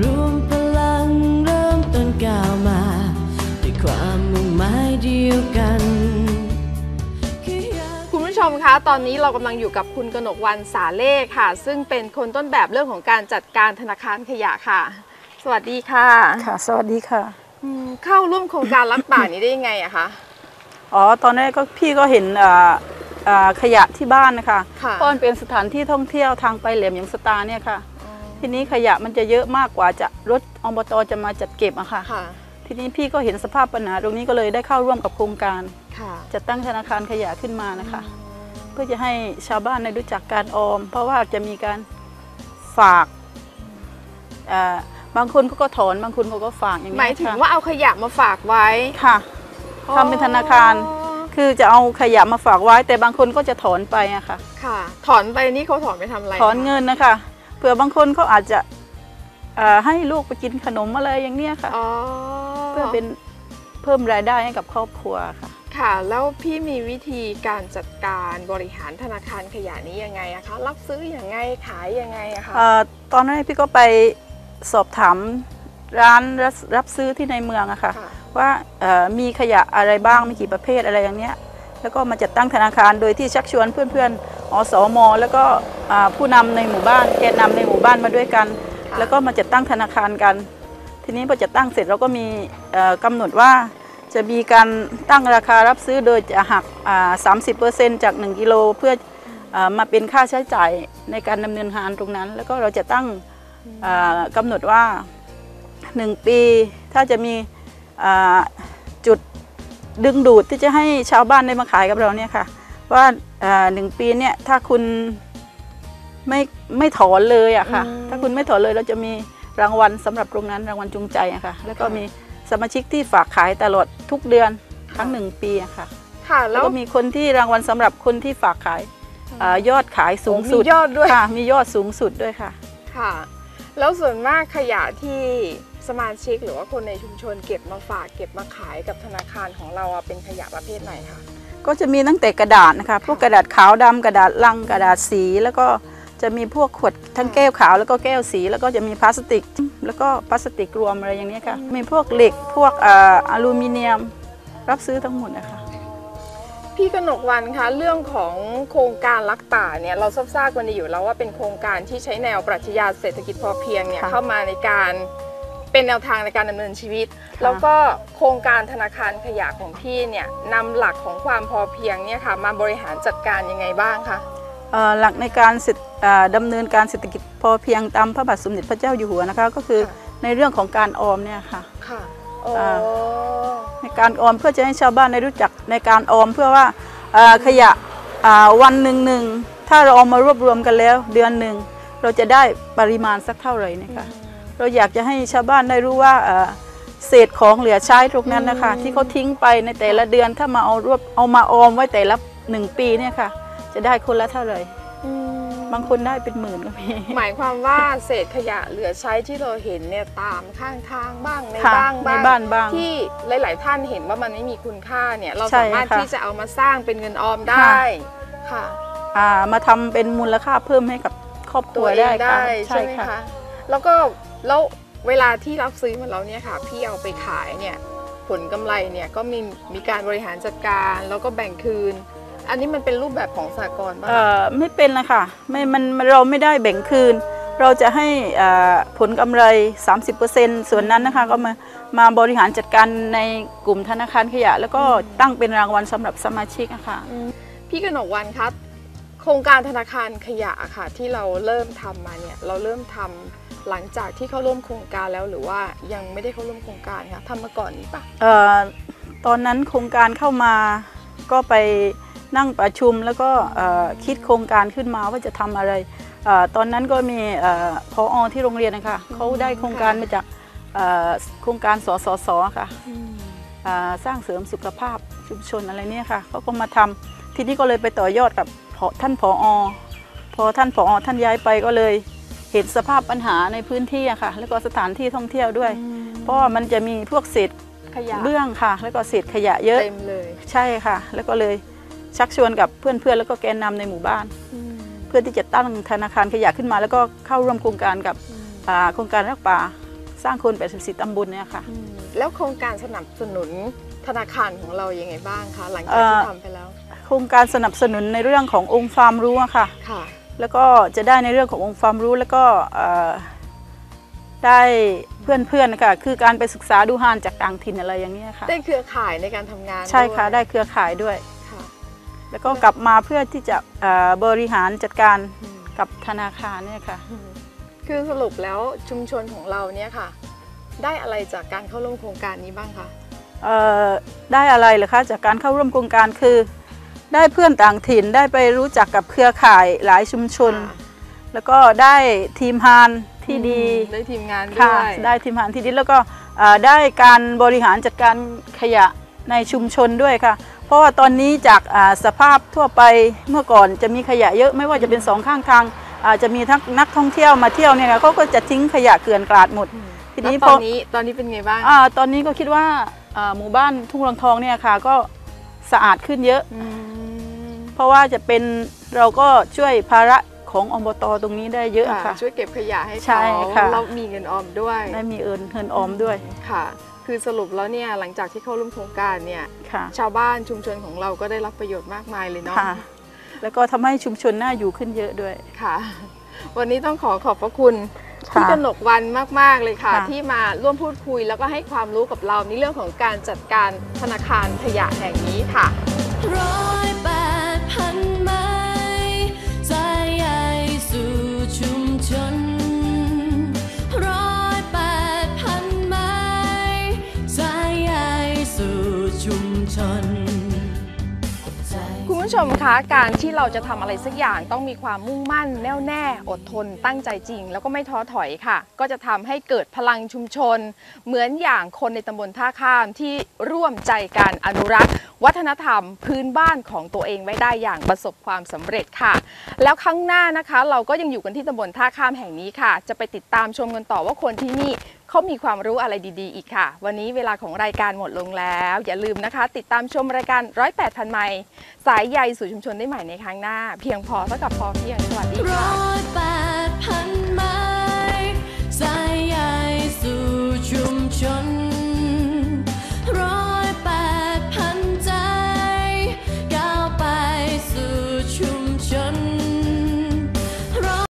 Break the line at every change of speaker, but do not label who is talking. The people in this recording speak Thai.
รวมพลังเริ่มต้นก้าวมาด้วยความมุ่งหมายเดียวกั
นณผู้ชมคะ ตอนนี้เรากำลังอยู่กับคุณกนกวันสาเล่ค่ะ ซึ่งเป็นคนต้นแบบเรื่องของการจัดการธนาคารขยะค่ะ สวัสดีค่ะ
ค่ะ สวัสดีค่ะ
เข้าร่วมโครงการรักป่านี้ได้ยังไงอะคะ
อ๋อตอนแรกก็พี่ก็เห็นอ่าขยะที่บ้านนะคะ
ค่ะ
เนเป็นสถานที่ท่องเที่ยวทางไปแหลมยงสตาเนี่ยค่ะ ทีนี้ขยะมันจะเยอะมากกว่าจะรถอบตจะมาจัดเก็บอะค่ะ
ค่ะ
ทีนี้พี่ก็เห็นสภาพปัญหาตรงนี้ก็เลยได้เข้าร่วมกับโครงการ
ค่ะ
จัดตั้งธนาคารขยะขึ้นมานะคะ เพื่อจะให้ชาวบ้านได้รู้จักการออม เพราะว่าจะมีการฝากอ่าบางคนเขาก็ถอนบางคนเขาก็ฝากอย่าง
ห
นี้
มายถึง
ค่ะ
ว่าเอาขยะมาฝากไว้
ค่ะ ทำเป็นธนาคารคือจะเอาขยะมาฝากไว้ แต่บางคนก็จะถอนไปอะค่ะ
ค่ะ ถอนไปนี่เขาถอนไปทำอะไร
ถอนเงินนะคะเผื่อบางคนเขาอาจจะเอ่อให้ลูกไปกินขนมอะไรอย่างเนี้ยค่ะ
อ๋อ
เพื่อเป็นเพิ่มรายได้ให้กับครอบครัวค่ะ
ค่ะแล้วพี่มีวิธีการจัดการบริหารธนาคารขยะนี้ยังไงอะคะรับซื้ออยังไงขายยังไงอะคะ
เอ่อตอนแรกพี่ก็ไปสอบถามร้านรับรับซื้อที่ในเมืองอะค่ะ
ค่ะ
ว่าเอ่อมีขยะอะไรบ้างมีกี่ประเภทอะไรอย่างเนี้ยแล้วก็มาจัดตั้งธนาคารโดยที่ชักชวนเพื่อนๆ อสมแล้วก็อ่าผู้นำในหมู่บ้านแกนนำในหมู่บ้านมาด้วยกัน
ค่ะ
แล้วก็มาจัดตั้งธนาคารกัน ทีนี้พอจัดตั้งเสร็จเราก็มีเอ่อกำหนดว่าจะมีการตั้งราคารับซื้อโดยจะหักสามสิบเปอร์เซ็นต์จาก 1 กิโลเพื่ออามาเป็นค่าใช้จ่ายในการดำเนินงานตรงนั้น แล้วก็เราจะตั้งอ่ากำหนดว่า 1 ปีถ้าจะมีอ่าจุดดึงดูดที่จะให้ชาวบ้านได้มาขายกับเราเนี่ยค่ะว่าอ่า หนึ่งปีเนี่ยถ้าคุณไม่ไม่ถอนเลยอะค่ะ
อืม
ถ้าคุณไม่ถอนเลยเราจะมีรางวัลสำหรับตรงนั้นรางวัลจูงใจอะค่ะ แล้วก็
ค่ะ
มีสมาชิกที่ฝากขายตลอดทุกเดือนทั้งหนึ่งปีอะค่ะ
ค่ะ
แล้
แล้วว
ก็มีคนที่รางวัลสำหรับคนที่ฝากขายอายอดขายสูงสุด
มียอดด้วย
ค่ะ มียอดสูงสุดด้วยค่ะ
ค่ะ แล้วส่วนมากขยะที่สมาชิกหรือว่าคนในชุมชนเก็บมาฝากเก็บมาขายกับธนาคารของเราอะเป็นขยะประเภทไหนคะ
ก็จะมีตั้งแต่กระดาษนะคะ พวกกระดาษขาวดำกระดาษลังกระดาษสีแล้วก็จะมีพวกขวดทั้งแก้วขาวแล้วก็แก้วสี แล้วก็จะมีพลาสติก แล้วก็พลาสติกรวมอะไรอย่างนี้ยค่ะ มีพวกเหล็กพวกอ่าอลูมิเนียมรับซื้อทั้งหมดนะคะ
พี่กนกวันคะเรื่องของโครงการรักป่าเนี่ยเราทราบๆกันดีอยู่แล้วว่าเป็นโครงการที่ใช้แนวปรัชญาเศรษฐกิจพอเพียงเนี่ย
ค่ะ
เข้ามาในการ เป็นแนวทางในการดำเนินชีวิต
ค่ะ
แล้วก็โครงการธนาคารขยะของพี่เนี่ยนำหลักของความพอเพียงเนี่ยค่ะมาบริหารจัดการยังไงบ้างคะ
เอ่อหลักในการเสร็จอ่าดำเนินการเศรษฐกิจพอเพียงตามพระบาทสมเด็จพระเจ้าอยู่หัวนะคะ ก็คือ
ค่ะ
ในเรื่องของการออมเนี่ยค่ะ
ค่ะโอ้
อ่าในการออมเพื่อจะให้ชาวบ้านได้รู้จักในการออมเพื่อว่าเอ่อขยะอ่าวันหนึ่งหนึ่งถ้าเราเอามารวบรวมกันแล้วเดือนหนึ่งเราจะได้ปริมาณสักเท่าไหร่เนะคะ เราอยากจะให้ชาวบ้านได้รู้ว่าเอ่อเศษของเหลือใช้ตรงนั้นนะคะ
อืม
ที่เขาทิ้งไปในแต่ละเดือนถ้ามาเอารวบเอามาออมไว้แต่ละหนึ่งปีเนี่ยค่ะ จะได้คนละเท่าไหร่
อืม
บางคนได้เป็นหมื่นก็มี
หมายความว่าเศษขยะเหลือใช้ที่เราเห็นเนี่ยตามข้างทางบ้างใน
ค่ะ
บ้าง
ในบ้านบ้าง
ที่หลาย ๆ ท่านเห็นว่ามันไม่มีคุณค่าเนี่ยเรา
ใช่
สามารถ
ค่ะ
ที่จะเอามาสร้างเป็นเงินออมได้ค่ะ
อ่ามาทำเป็นมูลค่าเพิ่มให้กับครอบครั
ตัว
ว
เอง
ได้ค่ะ
ได้ใช่ไหมคะแล้วก็ แล้วเวลาที่รับซื้อมาแล้วเนี่ยค่ะ พี่เอาไปขายเนี่ยผลกำไรเนี่ยก็มีมีการบริหารจัดการแล้วก็แบ่งคืน อันนี้มันเป็นรูปแบบของสากลบ้าง
เอ่อไม่เป็นนะคะไม่มันมันเราไม่ได้แบ่งคืน เราจะให้อ่าผลกำไร 30%ส่วนนั้นนะคะก็มามาบริหารจัดการในกลุ่มธนาคารขยะ แล้วก็ตั้งเป็นรางวัลสำหรับสมาชิกอะค่ะ
พี่กนกวันครับโครงการธนาคารขยะค่ะที่เราเริ่มทำมาเนี่ยเราเริ่มทำ หลังจากที่เข้าร่วมโครงการแล้วหรือว่ายังไม่ได้เข้าร่วมโครงการคะทำมาก่อนนี้ปะ
เอ่อตอนนั้นโครงการเข้ามาก็ไปนั่งประชุมแล้วก็เอ่อคิดโครงการขึ้นมาว่าจะทำอะไรเออตอนนั้นก็มีเออพออที่โรงเรียนนะคะเขาได้โครงการมาจากเอ่อโครงการสสสค่ะ อ่าสร้างเสริมสุขภาพชุมชนอะไรเนี่ยค่ะเขาก็มาทำทีนี้ก็เลยไปต่อยอดกับผอท่านผอพอท่านผอท่านย้ายไปก็เลย เห็นสภาพปัญหาในพื้นที่อะค่ะ แล้วก็สถานที่ท่องเที่ยวด้วย เพราะว่ามันจะมีพวกเศษ
ขยะ
เรื่องค่ะ แล้วก็เศษขยะเยอะ
เต็มเลย
ใช่ค่ะ แล้วก็เลยชักชวนกับเพื่อนๆ แล้วก็แกนนำในหมู่บ้าน เพื่อที่จะตั้งธนาคารขยะขึ้นมา แล้วก็เข้าร่วมโครงการกับอ่าโครงการรักป่าสร้างคน84ตำบลเนี่ยค่ะ
แล้วโครงการสนับสนุนธนาคารของเรายังไงบ้างคะหลังจาก
เอ่
ที่
อ
ทำไปแล้ว
โครงการสนับสนุนในเรื่องขององค์ความรู้อะค่ะ
ค่ะ
แล้วก็จะได้ในเรื่องขององค์ความรู้แล้วก็เอ่อได้เพื่อนๆนะคะคือการไปศึกษาดูฮานจากต่างถิ่นอะไรอย่างเงี้ยค่ะ
ได้เครือข่ายในการทำงาน
ใช่ค่ะ
ด้วย
ได้เครือข่ายด้วย
ค่ะ
แล้วก็กลับมาเพื่อที่จะเอ่อบริหารจัดการ
อืม
กับธนาคารเนี่ยค่ะ
คือสรุปแล้วชุมชนของเราเนี่ยค่ะ ได้อะไรจากการเข้าร่วมโครงการนี้บ้างคะ
เอ่อได้อะไรเหรอคะจากการเข้าร่วมโครงการคือ ได้เพื่อนต่างถิ่นได้ไปรู้จักกับเครือข่ายหลายชุมชน
ค่ะ
แล้วก็ได้ทีมฮานที่ดี
ได้ทีมงานด้
ค่ะ
วย
ได้ทีมฮานที่ดีแล้วก็เอ่อได้การบริหารจัดการขยะในชุมชนด้วยค่ะ เพราะว่าตอนนี้จากอ่าสภาพทั่วไปเมื่อก่อนจะมีขยะเยอะไม่ว่าจะเป็นสองข้างทางอาจจะมีทั้งนักท่องเที่ยวมาเที่ยวเนี่ยค่ะเขาก็จะทิ้งขยะเกลื่อนกลาดหมด
อืม
ที
แล้ว
นี้
ต
พ
อ
อ
นนี้ตอนนี้เป็นไงบ้าง
อ่าตอนนี้ก็คิดว่าอ่าหมู่บ้านทุ่งรังทองเนี่ยค่ะก็สะอาดขึ้นเยอะ
อืม
เพ ราะว่าจะเป็นเราก็ช่วยภาระของอบตตรงนี้ได้เยอะ
ค่ะ
ค่ะ
ช่วยเก็บขยะให้
ใช่
เขา
ค่ะ
แล้วมีเงินออมด้วย
ได้มีเอินเงินออมด้วย
ค่ะ คือสรุปแล้วเนี่ยหลังจากที่เข้าร่วมโครงการเนี่ย
ค่ะ
ชาวบ้านชุมชนของเราก็ได้รับประโยชน์มากมายเลยเนาะ
ค่ะแล้วก็ทำให้ชุมชนน่าอยู่ขึ้นเยอะด้วย
ค่ะ วันนี้ต้องขอขอบพระคุณ
ค่ะ
พี่กนกวันมาก ๆ เลยค่ะ
ค่ะ
ที่มาร่วมพูดคุย แล้วก็ให้ความรู้กับเราในเรื่องของการจัดการธนาคารขยะแห่งนี้ค่ะ
ม
คะการที่เราจะทำอะไรสักอย่างต้องมีความมุ่งมั่น แน่วแน่ อดทน ตั้งใจจริง แล้วก็ไม่ท้อถอยค่ะ ก็จะทำให้เกิดพลังชุมชน เหมือนอย่างคนในตำบลท่าข้ามที่ร่วมใจการอนุรักษ์ วัฒนธรรมพื้นบ้านของตัวเองไว้ได้อย่างประสบความสำเร็จค่ะ แล้วครั้งหน้านะคะ เราก็ยังอยู่กันที่ตำบลท่าข้ามแห่งนี้ค่ะ จะไปติดตามชมกันต่อว่าคนที่นี่เขามีความรู้อะไรดีๆ อีกค่ะ วันนี้เวลาของรายการหมดลงแล้ว อย่าลืมนะคะ ติดตามชมรายการร้อยแปดพันไมล์สายใยสู่ชุมชนได้ใหม่ในครั้งหน้า เพียงพอเท่ากับพอเพียงสวัสดีค่ะ